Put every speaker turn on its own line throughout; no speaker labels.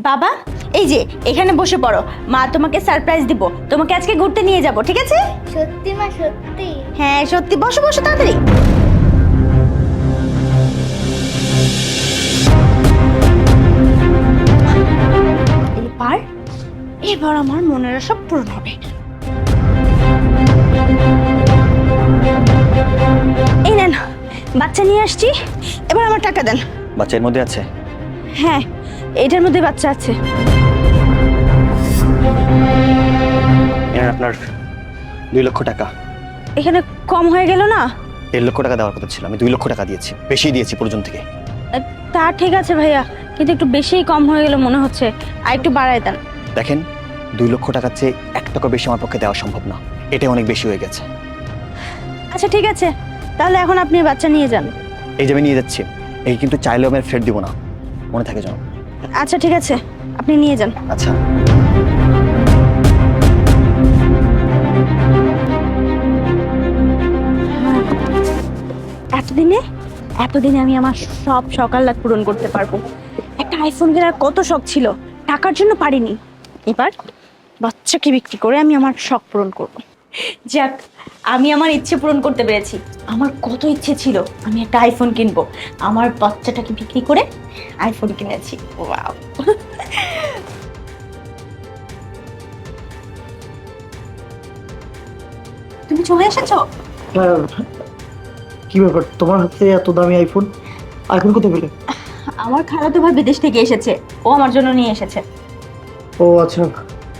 বাবা এই যে এখানে বসে পড়ো। মা তোমাকে সারপ্রাইজ দিব। তোমাকে আজকে ঘুরতে নিয়ে যাব ঠিক আছে?
সত্যি মা সত্যি?
হ্যাঁ সত্যি। বসো বসো তাড়াতাড়ি। এবার এবার আমার মনের সব পূরণ হবে। এই নেন বাচ্চা নিয়ে আসছি। এবার আমার টাকা দেন।
বাচ্চা এর মধ্যে আছে?
হ্যাঁ। এটার মধ্যে বাচ্চা আছে।
এনার আপনার দুই লক্ষ টাকা।
এখানে কম হয়ে গেল না?
দেড় লক্ষ টাকা দেওয়ার কথা ছিল আমি দুই লক্ষ টাকা দিয়েছি বেশি দিয়েছি পর্যন্ত থেকে।
তা ঠিক আছে ভাইয়া কিন্তু একটু বেশিই কম হয়ে গেল মনে হচ্ছে। আর একটু বাড়ায় দেন।
দেখেন দুই লক্ষ টাকার চেয়ে এক টাকা বেশি আমার পক্ষে দেওয়া সম্ভব না। এটাই অনেক বেশি হয়ে গেছে।
আচ্ছা ঠিক আছে। তাহলে এখন আপনি বাচ্চা নিয়ে যান।
এই যে আমি নিয়ে যাচ্ছি এই কিন্তু চাইলেও আমি ফেরত দিব না। মনে থাকে যেন।
আচ্ছা ঠিক আছে। আপনি নিয়ে যান।
আচ্ছা।
এতদিনে? এতদিনে আমি আমার সব সকাল লাগ পূরণ করতে পারব। একটা আইফোন কেনার কত শখ ছিল টাকার জন্য পারিনি। এবার বাচ্চাকে বিক্রি করে আমি আমার শখ পূরণ করব। যাক আমি আমার ইচ্ছে পূরণ করতে পেরেছি। আমার কত ইচ্ছে ছিল আমি একটা আইফোন কিনবো। আমার বাচ্চাটাকে বিক্রি করে আইফোন কিনেছি। ওয়াও। তুমি চলে এসেছ?
হ্যাঁ। কি ব্যাপার? তোমার হাতে এত দামি আইফোন আইফোন কোথায় পেলে?
আমার খালাতো ভাই বিদেশ থেকে এসেছে। ও আমার জন্য নিয়ে এসেছে।
ও আচ্ছা।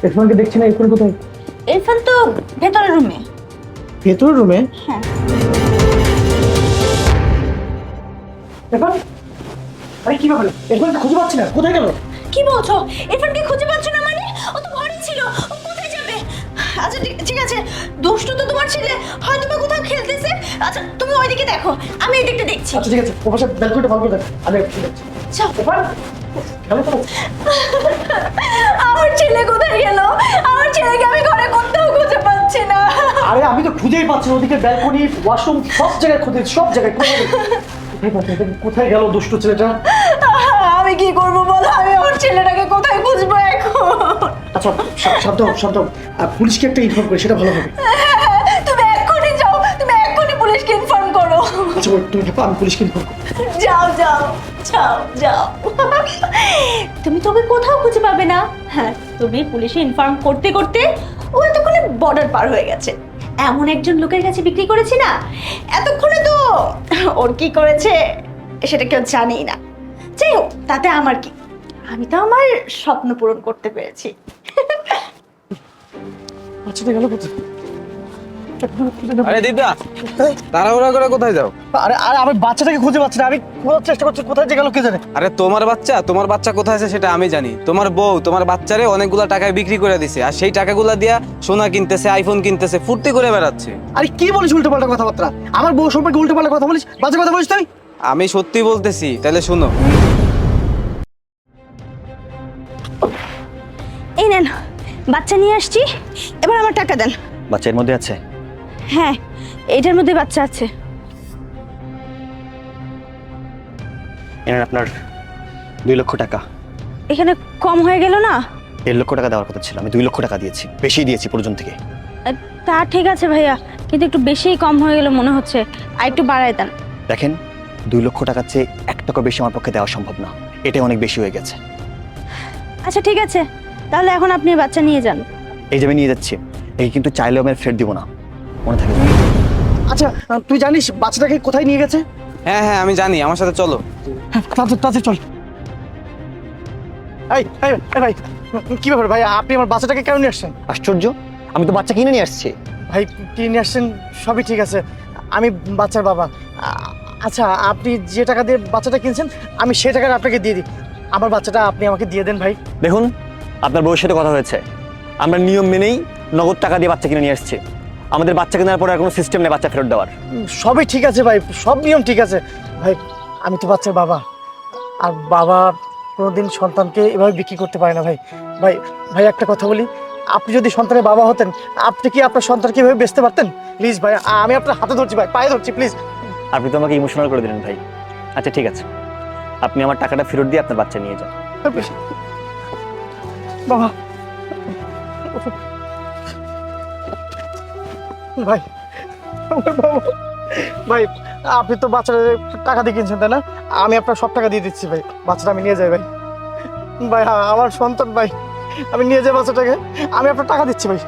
ইরফানকে দেখছি না আইফোন কোথায়?
ইরফান তো ভেতরের রুমে।
ভেতরের রুমে?
হ্যাঁ।
ইরফান আরে কি ব্যাপার? ইরফানকে খুঁজে পাচ্ছি না। কোথায় গেল?
কি বলছো? ইরফানকে খুঁজে পাচ্ছ না মানে? ও তো ঘরেই ছিল। ও কোথায় যাবে? আচ্ছা ঠিক- ঠিক আছে। দুষ্টু তো তোমার ছেলে। হয়তো বা কোথাও খেলতেছে। আচ্ছা তুমি ওইদিকে দেখো। আমি এই দিকটা দেখছি।
আচ্ছা ঠিক আছে। ও পাশে ব্যালকনিটা ভালো করে দেখ আমি একটু দেখছি।
যাও।
ইরফান
আমার ছেলে কোথায় গেল আমার ছেলেকে আমি ঘরে কোথাও খুঁজে পাচ্ছি না
আরে আমি তো খুঁজেই পাচ্ছি না। ওদিকে ব্যালকনি ওয়াশরুম সব জায়গায় খুঁজে সব জায়গায় কোথায় গেল? কোথায় পাচ্ছি না? কোথায় গেল দুষ্টু ছেলেটা
আমি কি করব বলো আমি আমার ছেলেটাকে কোথায় খুঁজবো এখন
আচ্ছা শা- শান্ত হও, শান্ত হও। আর পুলিশকে একটা ইনফর্ম করে সেটা ভালো হবে আচ্ছা তুমি আমি পুলিশকে ইনফর্ম করব।
যাও যাও যাও যাও। তুমি তোকে কোথাও খুঁজে পাবে না। হ্যাঁ তুমি পুলিশে ইনফর্ম করতে করতে ও এতক্ষণে বর্ডার পার হয়ে গেছে। এমন একজন লোকের কাছে বিক্রি করেছি না? এতক্ষণে তো ওর কি করেছে সেটা কেউ জানেই না। যাই হোক তাতে আমার কি? আমি তো আমার স্বপ্ন পূরণ করতে পেরেছি।
বাচ্চাটা গেল কোথায়?
আরে দিদা তাড়াহুড়া করে কোথায় যাও?
আরে আরে আমি বাচ্চাটাকে খুঁজে পাচ্ছি না। আমি খোঁজার চেষ্টা করছি কোথায় যে গেল কে জানে।
আরে তোমার বাচ্চা? তোমার বাচ্চা কোথায় আছে সেটা আমি জানি। তোমার বউ তোমার বাচ্চারে অনেকগুলা টাকায় বিক্রি করে দিছে। আর সেই টাকাগুলা দিয়া সোনা কিনতেছে আইফোন কিনতেছে ফুর্তি করে বেড়াচ্ছে।
আরে কি বলিস উল্টো পাল্টা কথাবার্তা? আমার বউ সম্পর্কে উল্টো পাল্টা কথা বলিস? বাজে কথা বলিস তুই?
আমি সত্যি বলতেছি তাহলে শুনো।
এই নেন বাচ্চা নিয়ে আসছি। এবার আমার টাকা দেন।
বাচ্চার মধ্যে আছে?
হ্যাঁ এটার মধ্যে বাচ্চা আছে।
এনার আপনার দুই লক্ষ টাকা।
এখানে কম হয়ে গেল না?
দেড় লক্ষ টাকা দেওয়ার কথা ছিল আমি দুই লক্ষ টাকা দিয়েছি বেশি দিয়েছি পর্যন্ত থেকে।
তা ঠিক আছে ভাইয়া কিন্তু একটু বেশিই কম হয়ে গেল মনে হচ্ছে। আর একটু বাড়ায় দেন।
দেখেন দুই লক্ষ টাকার চেয়ে এক টাকা বেশি আমার পক্ষে দেওয়া সম্ভব না। এটাই অনেক বেশি হয়ে গেছে।
আচ্ছা ঠিক আছে। তাহলে এখন আপনি বাচ্চা নিয়ে যান।
এই যে আমি নিয়ে যাচ্ছি এই কিন্তু চাইলেও আমি ফেরত দিব না। মনে থাকে।
আচ্ছা তুই জানিস বাচ্চাটাকে কোথায় নিয়ে গেছে?
হ্যাঁ হ্যাঁ আমি জানি আমার সাথে চলো।
হ্যাঁ তাড়াতাড়ি চল। এই ভাই কি ব্যাপার ভাই আপনি আমার বাচ্চাটাকে কেন নিয়ে আসছেন?
আশ্চর্য আমি তো বাচ্চা কিনে নিয়ে আসছি।
ভাই কিনে নিয়ে আসছেন? সবই ঠিক আছে আমি বাচ্চার বাবা। আচ্ছা আপনি যে টাকা দিয়ে বাচ্চাটা কিনছেন আমি সেই টাকাটা আপনাকে দিয়ে দিই। আমার বাচ্চাটা আপনি আমাকে দিয়ে দেন ভাই।
দেখুন আপনার বউয়ের সাথে কথা হয়েছে। আমরা নিয়ম মেনেই নগদ টাকা দিয়ে বাচ্চা কিনে নিয়ে আসছি। আমাদের বাচ্চা কেনার পরে আর কোনো সিস্টেম নেই বাচ্চা ফেরত দেওয়ার।
সবই ঠিক আছে ভাই সব নিয়ম ঠিক আছে। ভাই আমি তো বাচ্চার বাবা। আর বাবা কোনোদিন সন্তানকে এভাবে বিক্রি করতে পারে না ভাই। ভাই ভাই একটা কথা বলি আপনি যদি সন্তানের বাবা হতেন আপনি কি আপনার সন্তানকে এভাবে বেচতে পারতেন? প্লিজ ভাই আমি আপনার হাতে ধরছি ভাই পায়ে ধরছি প্লিজ
আপনি তো আমাকে ইমোশনাল করে দিলেন ভাই। আচ্ছা ঠিক আছে। আপনি আমার টাকাটা ফেরত দিয়ে আপনার বাচ্চা নিয়ে যান।
বাবা। ভাই ভাই আপনি তো বাচ্চাটা টাকা দিয়ে কিনছেন, তাই না? আমি আপনার সব টাকা দিয়ে দিচ্ছি, ভাই। বাচ্চাটা আমি নিয়ে যাই, ভাই। ভাই হ্যাঁ আমার সন্তান, ভাই, আমি নিয়ে যাই বাচ্চাটাকে। আমি আপনার টাকা দিচ্ছি, ভাই।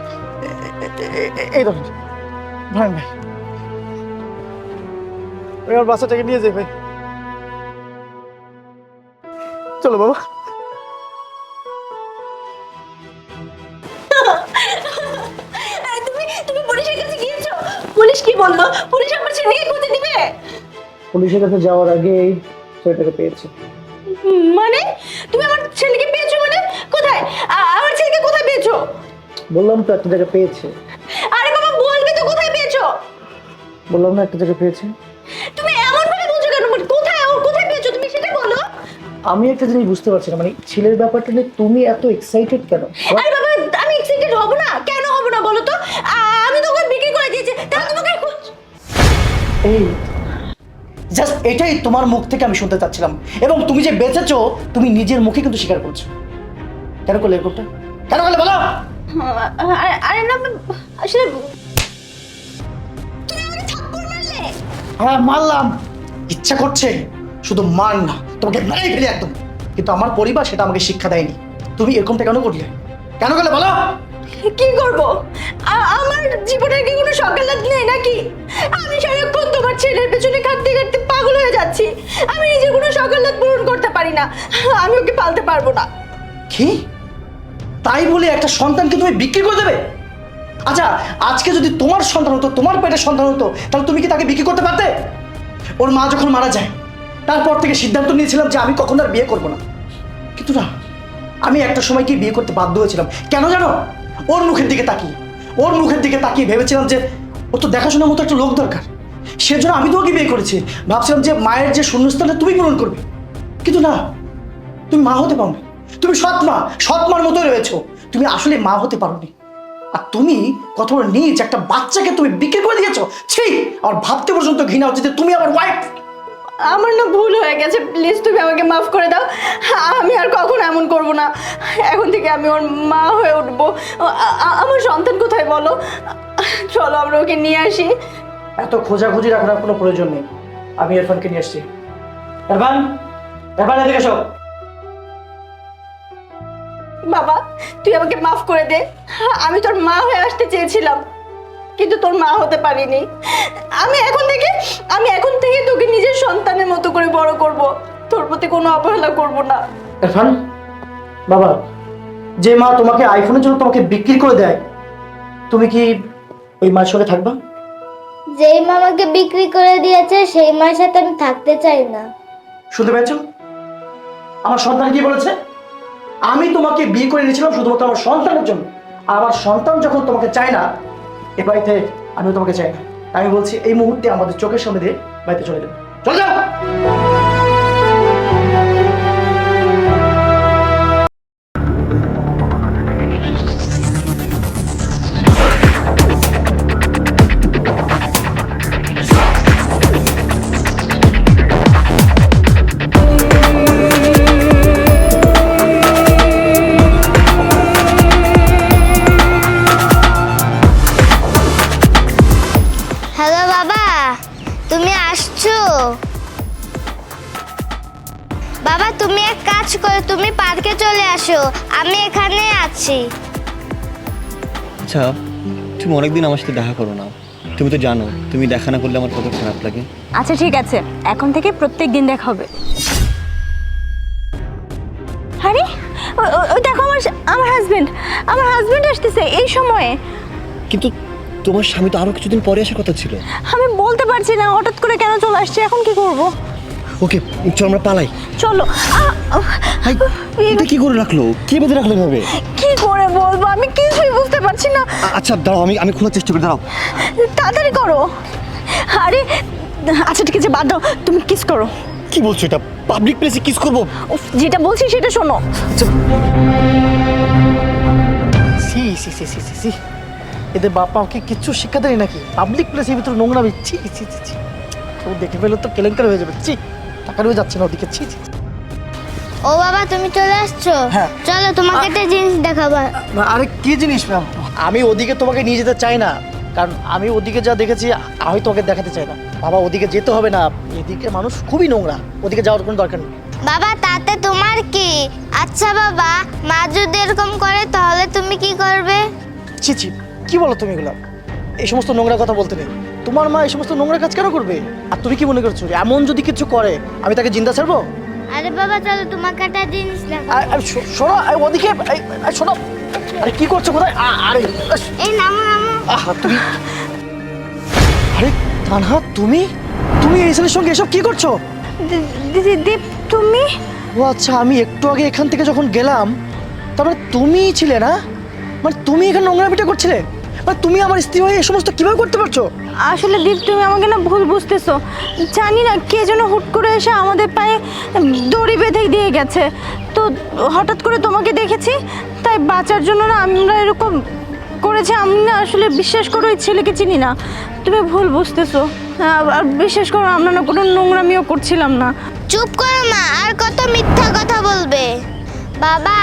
এই ধরুন ভাই ভাই আমি আমার বাচ্চাটাকে নিয়ে যাই ভাই চলো বাবা
বলল? পুলিশ আমার ছেলেকে খুঁজে দিবে?
পুলিশের কাছে যাওয়ার আগেই ছেলেটাকে পেয়েছি।
মানে? তুমি আমার ছেলেকে পেয়েছ মানে? কোথায়? আমার ছেলেকে কোথায় পেয়েছ?
বললাম তো একটা জায়গায় পেয়েছে।
আরে বাবা বলবে তো কোথায় পেয়েছ?
বললাম না একটা জায়গায় পেয়েছে।
তুমি এমন ভাবে বলছো কেন? মানে কোথায় ও কোথায় পেয়েছ? তুমি সেটা বলো।
আমি একটা জিনিস বুঝতে পারছি না মানে ছেলের ব্যাপারটা নিয়ে তুমি এত এক্সাইটেড কেন?
আরে বাবা আমি এক্সাইটেড হব না? কেন হব না বলো তো? আমি তো ওকে বিক্রি করে দিয়েছি। তাহলে তোমাকে
এই জাস্ট এটাই তোমার মুখ থেকে আমি শুনতে চাচ্ছিলাম। এবং তুমি যে বেঁচেছো তুমি নিজের মুখে কিন্তু স্বীকার করছ। কেন করলে এরকমটা? কেন করলে বলো?
আরে- না আসলে
হ্যাঁ মারলাম। ইচ্ছা করছে শুধু মার না তোমাকে মেরেই ফেলি একদম। কিন্তু আমার পরিবার সেটা আমাকে শিক্ষা দেয়নি। তুমি এরকমটা কেন করলে? কেন করলে বলো?
কি করব? আমার জীবনের কি কোনো সকালাত নেই নাকি? আমি সারাক্ষণ তোমার ছেলের পেছনে কাটতে কাটতে পাগল হয়ে যাচ্ছি। আমি নিজের কোনো সকালাত পূরণ করতে পারি না। আমি ওকে পালতে পারব না।
কি? তাই বলে একটা সন্তানকে তুমি বিক্রি করে দেবে? আচ্ছা আজকে যদি তোমার সন্তান হতো, তোমার পেটের সন্তান হতো, তাহলে তুমি কি তাকে বিক্রি করতে পারতে? ওর মা যখন মারা যায়, তারপর থেকে সিদ্ধান্ত নিয়েছিলাম যে আমি কখনো আর বিয়ে করব না। কিন্তু না, আমি একটা সময় কি বিয়ে করতে বাধ্য হয়েছিলাম। কেন জানো? ওর মুখের দিকে তাকিয়ে, ওর মুখের দিকে তাকিয়ে ভেবেছিলাম যে ও তো দেখাশোনার মতো একটা লোক দরকার। সেজন্য আমি তোমাকে বিয়ে করেছি। ভাবছিলাম যে মায়ের যে শূন্যস্থানটা তুমি পূরণ করবে। কিন্তু না, তুমি মা হতে পারো তুমি সৎ মা, সৎ মার মতোই রয়েছো। তুমি আসলে মা হতে পারোনি। আর তুমি কত নিজ একটা বাচ্চাকে তুমি বিক্রি করে দিয়েছ। ছি, আমার ভাবতে পর্যন্ত ঘৃণা হচ্ছে যে তুমি আমার ওয়াইফ
আমার না ভুল হয়ে গেছে প্লিজ তুমি আমাকে মাফ করে দাও। আমি আর কখনো এমন করব না। এখন থেকে আমি ওর মা হয়ে উঠবো। আমার সন্তান কোথায় বলো? চলো আমরা ওকে নিয়ে আসি।
এত খোঁজাখুঁজি রাখার কোনো প্রয়োজন নেই। আমি ইরফানকে নিয়ে এসেছি ইরফান ইরফান এদিকে এসো।
বাবা তুই আমাকে মাফ করে দে। আমি তোর মা হয়ে আসতে চেয়েছিলাম। কিন্তু তোর মা হতে পারিনি। আমি এখন থেকে আমি এখন থেকে তোকে নিজের সন্তানের মতো করে বড় করব। তোর প্রতি কোনো অবহেলা করব না।
ইরফান বাবা যে মা তোমাকে আইফোনের জন্য তোমাকে বিক্রি করে দেয় তুমি কি ওই মায়ের সঙ্গে থাকবা?
যেই মামাকে বিক্রি করে দিয়েছে সেই মায়ের সাথে আমি থাকতে চাই না।
শুনতে পেয়েছ? আমার সন্তান কি বলেছে? আমি তোমাকে বিয়ে করে নিয়েছিলাম শুধুমাত্র আমার সন্তানের জন্য। আর আমার সন্তান যখন তোমাকে চায় না এ বাড়িতে আমিও তোমাকে চাই না। আমি বলছি, এই মুহূর্তে আমাদের চোখের সামনে দিয়ে বাড়িতে চলে যাবে চলে যাও
আছি
আচ্ছা তুমি অনেকদিন আমার সাথে দেখা করো না। তুমি তো জানো তুমি দেখা না করলে আমার কত খারাপ লাগে।
আচ্ছা ঠিক আছে। এখন থেকে প্রত্যেক দিন দেখা হবে। আরে ওই দেখো আমার আমার হাজবেন্ড আমার হাজবেন্ড আসতেছে এই সময়ে।
কিন্তু তোমার স্বামী তো আরও কিছুদিন পরে আসার কথা ছিল।
আমি বলতে পারছি না হঠাৎ করে কেন চলে আসছে? এখন কি করব?
ওকে চল আমরা পালাই।
চলো।
হাই এটা কি করে রাখল? কে বেঁধে রাখল ভাবে
কি করে বলব? আমি কিছুই বুঝতে পারছি না।
আচ্ছা দাঁড়াও আমি আমি খোলার চেষ্টা করি দাঁড়াও।
তাড়াতাড়ি করো। আরে আচ্ছা ঠিক আছে বাদ দাও। তুমি কিস করো।
কি বলছো এটা? পাবলিক প্লেসে কিস করব?
যেটা বলছি সেটা শোনো।
C C C C C C. এদের বাপ মাকে কিচ্ছু শিক্ষা দেয় নাকি? পাবলিক প্লেসের ভিতরে নোংরা ছি ছি ছি কেউ দেখে ফেলে তো কেলেঙ্কার হয়ে যাবে ছি। রয়ে যাচ্ছে না ওদিকে ছি।
ও বাবা তুমি চলে আসছো?
হ্যাঁ।
চলো তোমাকে একটা জিনিস দেখাবো।
আরে কি জিনিস ম্যাম? আমি ওদিকে তোমাকে নিয়ে যেতে চাই না কারণ আমি ওদিকে যা দেখেছি আমি তোমাকে দেখাতে চাই না। বাবা ওদিকে যেতে হবে না। এদিকে মানুষ খুবই নোংরা। ওদিকে যাওয়ার কোনো দরকার নেই।
বাবা তাতে তোমার কি? আচ্ছা বাবা মা যদি এরকম করে তাহলে তুমি কি করবে?
ছি ছি। কি বলো তুমি এগুলো? এই সমস্ত নোংরা কথা বলতে নেই। তোমার মা এই সমস্ত নোংরা কাজ কেন করবে? আর তুমি কি মনে করছ এমন যদি কিছু করে আমি তাকে জিন্দা ছাড়বো?
আরে বাবা চলো তোমাকে একটা জিনিস
শো- শোনো ওদিকে শোনো। আরে কি করছ কোথায়? আরে
এই নামো নামো।
আহা তুমি আরে তানহা তুমি? তুমি এই ছেলের সঙ্গে এসব কি করছ?
দীপ তুমি?
ও আচ্ছা আমি একটু আগে এখান থেকে যখন গেলাম তারপরে তুমিই ছিলে না? মানে তুমি এখানে নোংরা পিঠে করছিলে? মানে তুমি আমার স্ত্রী হয়ে এই সমস্ত কীভাবে করতে পারছ?
আসলে দীপ তুমি আমাকে না ভুল বুঝতেছো। জানি না কে যেন হুট করে এসে আমাদের পায়ে দড়ি বেঁধে দিয়ে গেছে। তো হঠাৎ করে তোমাকে দেখেছি তাই বাঁচার জন্য না আমরা এরকম করেছি। আমি না আসলে বিশ্বাস করো ওই ছেলেকে চিনি না। তুমি ভুল বুঝতেছো। হ্যাঁ, আর বিশ্বাস করো আমরা না কোনো নোংরামিও করছিলাম না।
চুপ করো মা আর কত মিথ্যা কথা বলবে। বাবা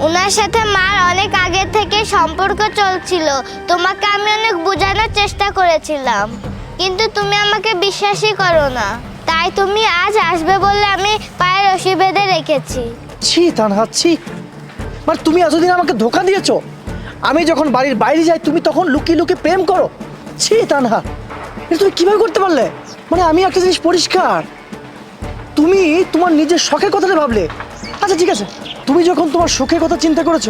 ওনার সাথে মার অনেক আগে থেকে সম্পর্ক চলছিল। তোমাকে আমি অনেক বোঝানোর চেষ্টা করেছিলাম। কিন্তু তুমি আমাকে বিশ্বাসই করো না। তাই তুমি আজ আসবে বলে আমি পায়ের রশি বেঁধে রেখেছি।
ছি, তানহা, ছি। মানে তুমি এতদিন আমাকে ধোকা দিয়েছ। আমি যখন বাড়ির বাইরে যাই, তুমি তখন লুকিয়ে লুকিয়ে প্রেম করো। ছি, তানহা। এটা তুমি কীভাবে করতে পারলে? মানে আমি একটা জিনিস পরিষ্কার। তুমি তোমার নিজের শখের কথাটা ভাবলে। আচ্ছা ঠিক আছে। তুমি যখন তোমার সুখের কথা চিন্তা করেছ,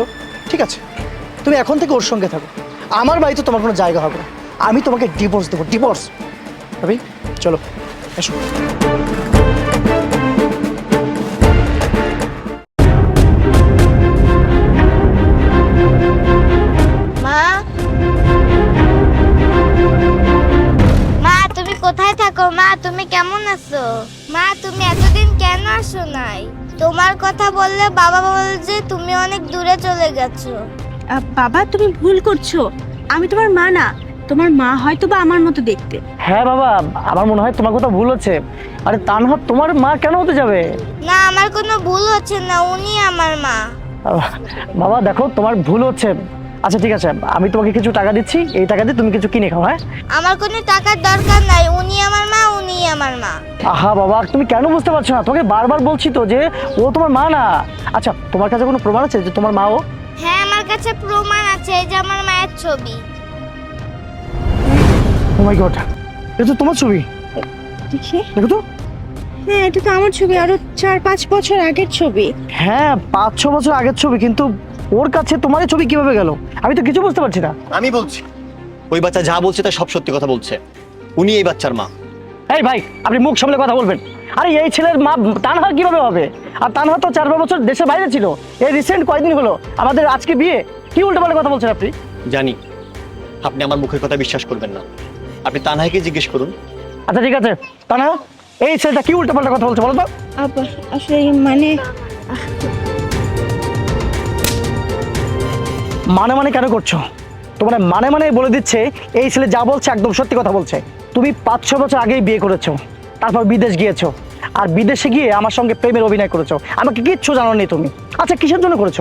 ঠিক আছে, তুমি এখন থেকে ওর সঙ্গে থাকো। আমার বাড়িতে তোমার কোনো জায়গা হবে না। আমি তোমাকে ডিভোর্স দেবো ডিভোর্স ভাবি, চলো, এসো।
তোমার কথা বললে বাবা বলে যে তুমি অনেক দূরে চলে গেছো।
আহ, বাবা তুমি ভুল করছ। আমি তোমার মা না তোমার মা হয়তো বা আমার মতো দেখতে।
হ্যাঁ বাবা আমার মনে হয় তোমার কথা ভুল হচ্ছে। আরে তানহা তোমার মা কেন হতে যাবে?
না আমার কোনো ভুল হচ্ছে না উনি আমার মা।
আহ, বাবা দেখো তোমার ভুল হচ্ছে। আচ্ছা ঠিক আছে। আমি তোমাকে কিছু টাকা দিচ্ছি। এই টাকা দিয়ে তুমি কিছু কিনে খাও হ্যাঁ?
আমার কোনো টাকার দরকার নাই। উনি আমার মা উনি আমার মা।
আহা বাবা তুমি কেন বুঝতে পারছ না? তোমাকে বারবার বলছি তো যে ও তোমার মা না। আচ্ছা তোমার কাছে কোনো প্রমাণ আছে যে তোমার মা ও?
হ্যাঁ আমার কাছে প্রমাণ আছে। এই যে আমার মায়ের ছবি।
ও মাই গড এটা তো তোমার ছবি।
দেখি
দেখো তো?
হ্যাঁ এটা তো আমার ছবি। আরও চার পাঁচ বছর আগের ছবি।
হ্যাঁ পাঁচ ছ বছর আগের ছবি কিন্তু ওর কাছে তোমার ছবি কীভাবে গেল? আমি তো কিছু বুঝতে পারছি না।
আমি বলছি। ওই বাচ্চা যা বলছে তা সব সত্যি কথা বলছে। উনি এই বাচ্চার মা।
এই ভাই আপনি মুখ সামলে কথা বলবেন। আরে এই ছেলের মা তানহা কীভাবে হবে? আর তানহা তো চার পাঁচ বছর দেশের বাইরে ছিল। এই রিসেন্ট কয়েকদিন হলো? আমাদের আজকে বিয়ে? কি উল্টো কথা বলছেন আপনি?
জানি। আপনি আমার মুখের কথা বিশ্বাস করবেন না। আপনি তানহাইকে জিজ্ঞেস করুন।
আচ্ছা ঠিক আছে। তানহা এই ছেলেটা কি উল্টো কথা বলছে বলো তো?
আসলে মানে
মানে মানে কেন করছ? তোমার মানে মানে বলে দিচ্ছে, এই ছেলে যা বলছে একদম সত্যি কথা বলছে। তুমি পাঁচ ছ বছর আগেই বিয়ে করেছ, তারপর বিদেশ গিয়েছো, আর বিদেশে গিয়ে আমার সঙ্গে প্রেমের অভিনয় করেছ। আমাকে কিচ্ছু জানো নি তুমি। আচ্ছা কিসের জন্য করেছ?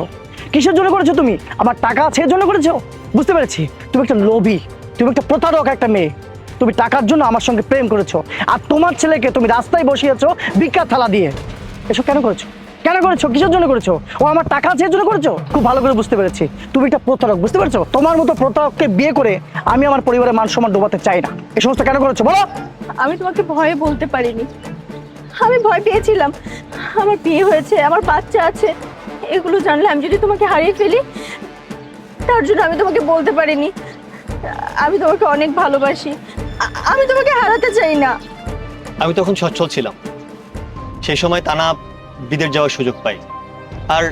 কিসের জন্য করেছ তুমি? আমার টাকা আছে এর জন্য করেছ? বুঝতে পেরেছি। তুমি একটা লোভী, তুমি একটা প্রতারক একটা মেয়ে। তুমি টাকার জন্য আমার সঙ্গে প্রেম করেছ। আর তোমার ছেলেকে তুমি রাস্তায় বসিয়েছো ভিক্ষার থালা দিয়ে। এসব কেন করেছ? কেন করেছ? কিসের জন্য করেছ? ও আমার টাকা আছে এর জন্য করেছ? খুব ভালো করে বুঝতে পেরেছি। তুমি একটা প্রতারক বুঝতে পেরেছ? তোমার মতো প্রতারককে বিয়ে করে আমি আমার পরিবারের মান সম্মান ডোবাতে চাই না। এই সমস্ত কেন করেছ? বলো!
আমি তোমাকে ভয়ে বলতে পারিনি। আমি ভয় পেয়েছিলাম। আমার বিয়ে হয়েছে আমার বাচ্চা আছে। এগুলো জানলে আমি যদি তোমাকে হারিয়ে ফেলি তার জন্য আমি তোমাকে বলতে পারিনি। আমি তোমাকে অনেক ভালোবাসি। আমি তোমাকে হারাতে চাই না।
আমি তখন সচ্ছল ছিলাম। সেই সময় তানা বিদেশ যাওয়ার সুযোগ পাই। আর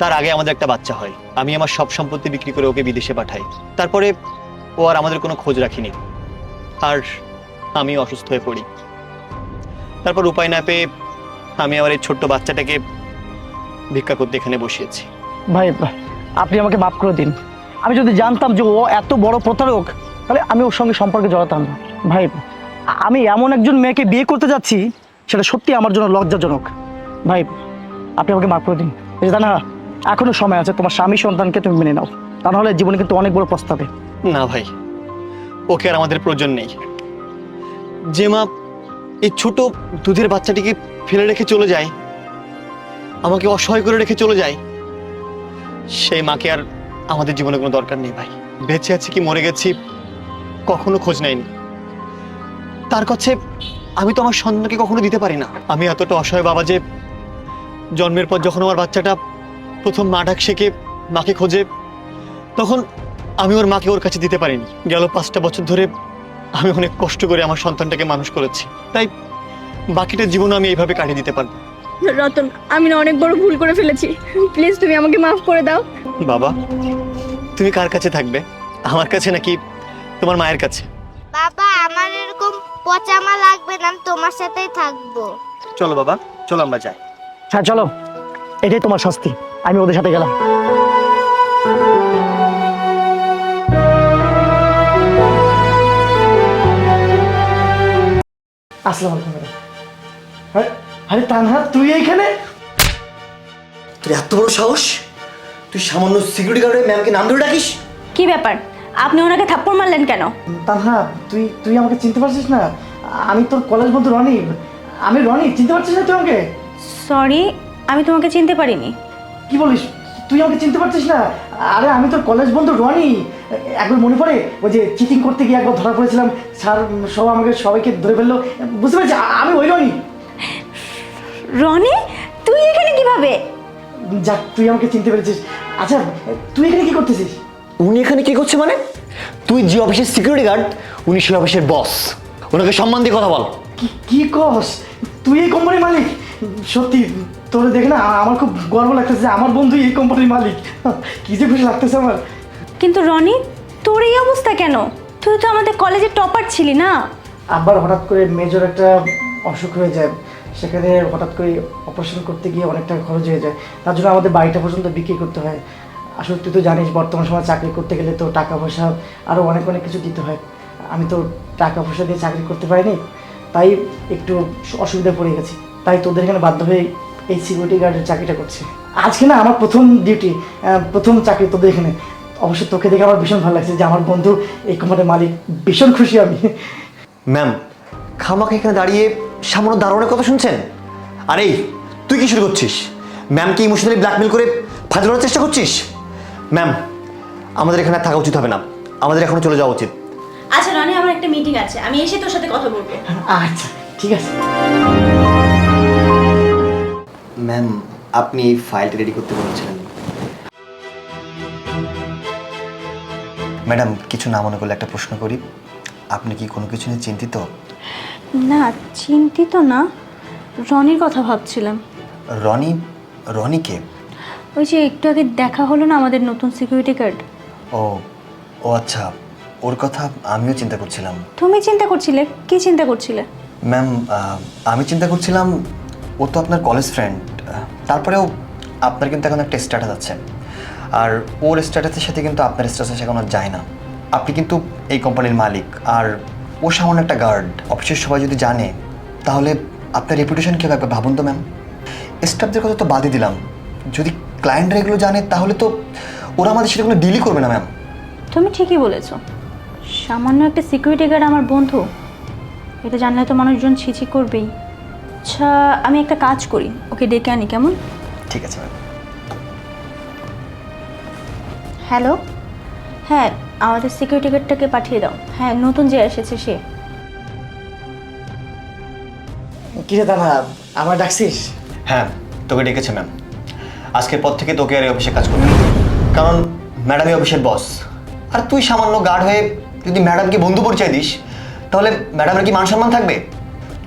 তার আগে আমাদের একটা বাচ্চা হয়। আমি আমার সব সম্পত্তি বিক্রি করে ওকে বিদেশে পাঠাই। তারপরে ও আর আমাদের কোনো খোঁজ রাখিনি। আর আমি অসুস্থ হয়ে পড়ি। তারপর উপায় না পেয়ে আমি আমার এই ছোট্ট বাচ্চাটাকে ভিক্ষা করতে এখানে বসিয়েছি।
ভাই, আপনি আমাকে মাফ করে দিন। আমি যদি জানতাম যে ও এত বড় প্রতারক, তাহলে আমি ওর সঙ্গে সম্পর্কে জড়াতাম। না ভাই, আমি এমন একজন মেয়েকে বিয়ে করতে যাচ্ছি, সেটা সত্যি আমার জন্য লজ্জাজনক। ভাই, আপনি আমাকে মাফ করে দিন। এই যে না এখনও সময় আছে, তোমার স্বামী সন্তানকে তুমি মেনে নাও। তা নাহলে জীবনে কিন্তু অনেক বড় পস্তাবে
না ভাই, ওকে আর আমাদের প্রয়োজন নেই। যে মা এই ছোট দুধের বাচ্চাটিকে ফেলে রেখে চলে যায়, আমাকে অসহায় করে রেখে চলে যায়, সেই মাকে আর আমাদের জীবনে কোনো দরকার নেই ভাই। বেঁচে আছি কি মরে গেছি, কখনো খোঁজ নেয়নি তার কাছে আমি তো আমার সন্তানকে কখনো দিতে পারি না। আমি এতটা অসহায় বাবা যে জন্মের পর যখন আমার বাচ্চাটা প্রথম মা ডাক শেখে মাকে খোঁজে তখন আমি ওর মাকে ওর কাছে দিতে পারিনি। গেল পাঁচটা বছর ধরে আমি অনেক কষ্ট করে আমার সন্তানটাকে মানুষ করেছি। তাই বাকিটা জীবন আমি এইভাবে কাটিয়ে দিতে পারব।
রতন আমি না অনেক বড় ভুল করে ফেলেছি। প্লিজ তুমি আমাকে মাফ করে দাও।
বাবা তুমি কার কাছে থাকবে? আমার কাছে নাকি তোমার মায়ের কাছে?
বাবা আমার এরকম পচামা লাগবে না তোমার সাথেই থাকব।
চলো বাবা চলো আমরা যাই।
হ্যাঁ চলো। এটাই তোমার শাস্তি। আমি ওদের সাথে গেলাম। আসসালামু আলাইকুম আরে আরে তানহা তুই এইখানে?
তোর এত বড় সাহস? তুই সামান্য সিকিউরিটি গার্ডের ম্যামকে নাম ধরে ডাকিস?
কি ব্যাপার? আপনি ওনাকে থাপ্পড় মারলেন কেন?
তানহা তুই তুই আমাকে চিনতে পারছিস না? আমি তোর কলেজ বন্ধু রনি। আমি রনি চিনতে পারছিস না তুই আমাকে?
সরি আমি তোমাকে চিনতে পারিনি।
কি বলিস? তুই আমাকে চিনতে পারছিস না? আরে আমি তোর কলেজ বন্ধু রনি। একবার মনে পড়ে? ওই যে চিটিং করতে গিয়ে একবার ধরা পড়েছিলাম। স্যার সব আমাকে সবাইকে ধরে ফেলল। বুঝতে পেরেছি আমি ওই রনি।
রনি তুই এখানে কীভাবে?
যাক তুই আমাকে চিনতে পেরেছিস। আচ্ছা তুই এখানে কি করতেছিস?
উনি এখানে কি করছে মানে? তুই যে অফিসের সিকিউরিটি গার্ড উনি সেই অফিসের বস ওনাকে সম্মান দিয়ে কথা বল।
কি কি কস? তুই এই কোম্পানির মালিক। সত্যি তোরে দেখে না আমার খুব গর্ব লাগতেছে যে আমার বন্ধু এই কোম্পানির মালিক। কি যে খুশি লাগতেছে আমার।
কিন্তু রনি তোর এই অবস্থা কেন? তুই তো আমাদের কলেজে টপার ছিলি না?
আবার হঠাৎ করে মেজর একটা অসুখ হয়ে যায়। সেখানে হঠাৎ করে অপারেশন করতে গিয়ে অনেক টাকা খরচ হয়ে যায়। তার জন্য আমাদের বাড়িটা পর্যন্ত বিক্রি করতে হয়। আসলে তুই তো জানিস বর্তমান সময় চাকরি করতে গেলে তো টাকা পয়সা আরও অনেক অনেক কিছু দিতে হয়। আমি তো টাকা পয়সা দিয়ে চাকরি করতে পারিনি তাই একটু অসুবিধা পড়ে গেছি। তাই তোদের এখানে বাধ্য হয়ে এই সিকিউরিটি গার্ডের চাকরিটা করছি। আজকে না আমার প্রথম ডিউটি প্রথম চাকরি তোদের এখানে। অবশ্য তোকে দেখে আমার ভীষণ ভালো লাগছে যে আমার বন্ধু এই কোম্পানির মালিক। ভীষণ খুশি আমি।
ম্যাম খামাকে এখানে দাঁড়িয়ে সামান্য দারোয়ানের কথা শুনছেন? আরে তুই কি শুরু করছিস? ম্যামকে ইমোশনালি ব্ল্যাকমেল করে ধরার চেষ্টা করছিস? ম্যাম আমাদের এখানে থাকা উচিত হবে না। আমাদের এখনও চলে যাওয়া উচিত।
আচ্ছা রনি আমার একটা মিটিং আছে। আমি এসে তোর সাথে কথা বলব।
আচ্ছা ঠিক আছে।
ম্যাম আপনি এই ফাইলটা রেডি করতে বলেছিলেন। ম্যাডাম কিছু না মনে করলে একটা প্রশ্ন করি। আপনি কি কোনো কিছু নিয়ে চিন্তিত?
না চিন্তিত না। রনির কথা ভাবছিলাম।
রনি? রনিকে
ওই যে একটু আগে দেখা হলো না আমাদের নতুন সিকিউরিটি গার্ড
ও ও আচ্ছা। ওর কথা আমিও চিন্তা করছিলাম।
তুমি চিন্তা করছিলে? কি চিন্তা করছিলে?
ম্যাম আমি চিন্তা করছিলাম ও তো আপনার কলেজ ফ্রেন্ড তারপরেও আপনার কিন্তু এখন একটা স্ট্যাটাস আছে। আর ওর স্ট্যাটাসের সাথে কিন্তু আপনার স্ট্যাটাস এখন যায় না। আপনি কিন্তু এই কোম্পানির মালিক। আর ও সামান্য একটা গার্ড অফিসের সবাই যদি জানে, তাহলে আপনার রেপুটেশন কী লাগবে ভাবুন তো ম্যাম স্টাফদের কথা তো বাদই দিলাম। যদি ক্লায়েন্টরা এগুলো জানে, তাহলে তো ওরা আমাদের সাথে কোনো ডিলই করবে না ম্যাম
তুমি ঠিকই বলেছ। সামান্য একটা সিকিউরিটি গার্ড আমার বন্ধু। এটা জানলে তো মানুষজন ছিছি করবেই। আচ্ছা আমি একটা কাজ করি। ওকে ডেকে আনি কেমন?
ঠিক আছে ম্যাম।
হ্যালো? হ্যাঁ আমাদের সিকিউরিটি গার্ডটাকে পাঠিয়ে দাও। হ্যাঁ নতুন যে এসেছে সে।
কিরে দানা আমার ডাকছিস?
হ্যাঁ তোকে ডেকেছে ম্যাম। আজকের পর থেকে তোকে আর এই অফিসে কাজ করবে। কারণ ম্যাডাম এই অফিসের বস। আর তুই সামান্য গার্ড হয়ে যদি ম্যাডামকে বন্ধু পরিচয় দিস তাহলে ম্যাডামের কি মান সম্মান থাকবে?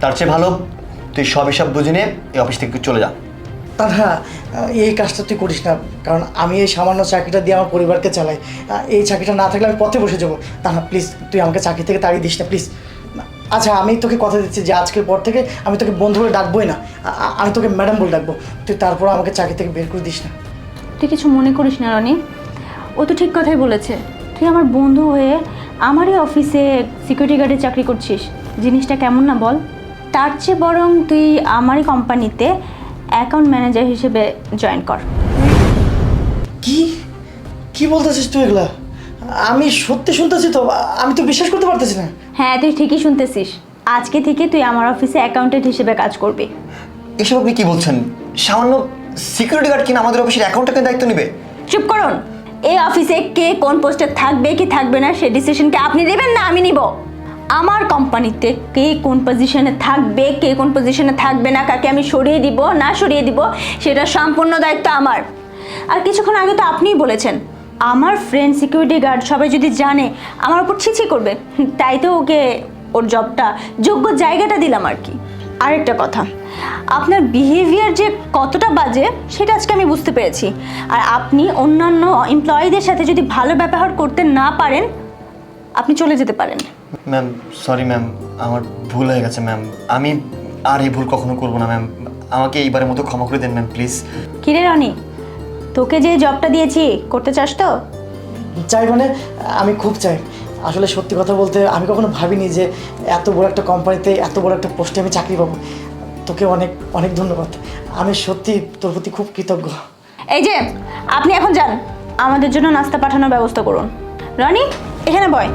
তার চেয়ে ভালো তুই সব এসব বুঝে নিয়ে এই অফিস থেকে চলে যা।
তানহা এই কাজটা তুই করিস না কারণ আমি এই সামান্য চাকরিটা দিয়ে আমার পরিবারকে চালাই। এই চাকরিটা না থাকলে আমি পথে বসে যাব। তানহা প্লিজ তুই আমাকে চাকরি থেকে তাড়িয়ে দিস না প্লিজ আচ্ছা আমি তোকে কথা দিচ্ছি যে আজকের পর থেকে আমি তোকে বন্ধু বলে ডাকবোই না। আমি তোকে ম্যাডাম বলে ডাকবো। তুই তারপর আমাকে চাকরি থেকে বের করে দিস না।
তুই কিছু মনে করিস না রনি। ও তো ঠিক কথাই বলেছে। তুই আমার বন্ধু হয়ে আমারই অফিসে সিকিউরিটি গার্ডে চাকরি করছিস। জিনিসটা কেমন না বল? তার চেয়ে বরং তুই আমারই কোম্পানিতে অ্যাকাউন্ট ম্যানেজার হিসেবে জয়েন কর।
কি? কি বলতেছিস তুই এগুলা? আমি সত্যি শুনতেছি তো আমি তো বিশ্বাস করতে পারতেছি না।
হ্যাঁ তুই ঠিকই শুনতেছিস। আজকে থেকে তুই আমার অফিসে অ্যাকাউন্টেন্ট হিসেবে কাজ করবি।
এসব আপনি কি বলছেন? সামান্য সিকিউরিটি গার্ড কিনা আমাদের অফিসের অ্যাকাউন্টটাকে দায়িত্ব নেবে?
চুপ করুন। এই অফিসে কে কোন পোস্টে থাকবে কি থাকবে না সে ডিসিশনকে আপনি নেবেন না আমি নিব। আমার কোম্পানিতে কে কোন পজিশনে থাকবে, কে কোন পজিশনে থাকবে না, কাকে আমি সরিয়ে দিব, না সরিয়ে দিব, সেটা সম্পূর্ণ দায়িত্ব আমার। আর কিছুক্ষণ আগে তো আপনিই বলেছেন, আমার ফ্রেন্ড সিকিউরিটি গার্ড সবাই যদি জানে, আমার উপর ছিছি করবে, তাই তো ওকে ওর জবটা যোগ্য জায়গাটা দিলাম আর কি। আরেকটা কথা, আপনার বিহেভিয়ার যে কতটা বাজে, সেটা আজকে আমি বুঝতে পেরেছি। আর আপনি অন্যান্য এমপ্লয়ীদের সাথে যদি ভালো ব্যবহার করতে না পারেন, আপনি চলে যেতে পারেন।
ম্যাম সরি ম্যাম আমার ভুল হয়ে গেছে ম্যাম আমি আর এই ভুল কখনো করব না ম্যাম আমাকে এইবারের মতো ক্ষমা করে দেন ম্যাম প্লিজ
কিরে রনি? তোকে যে জবটা দিয়েছি করতে চাস তো?
চাই মানে? আমি খুব চাই। আসলে সত্যি কথা বলতে আমি কখনো ভাবিনি যে এত বড় একটা কোম্পানিতে এত বড় একটা পোস্টে আমি চাকরি পাবো। তোকে অনেক অনেক ধন্যবাদ। আমি সত্যি তোর প্রতি খুব কৃতজ্ঞ।
এই যে আপনি এখন যান। আমাদের জন্য নাস্তা পাঠানোর ব্যবস্থা করুন। রনি এখানে বয়।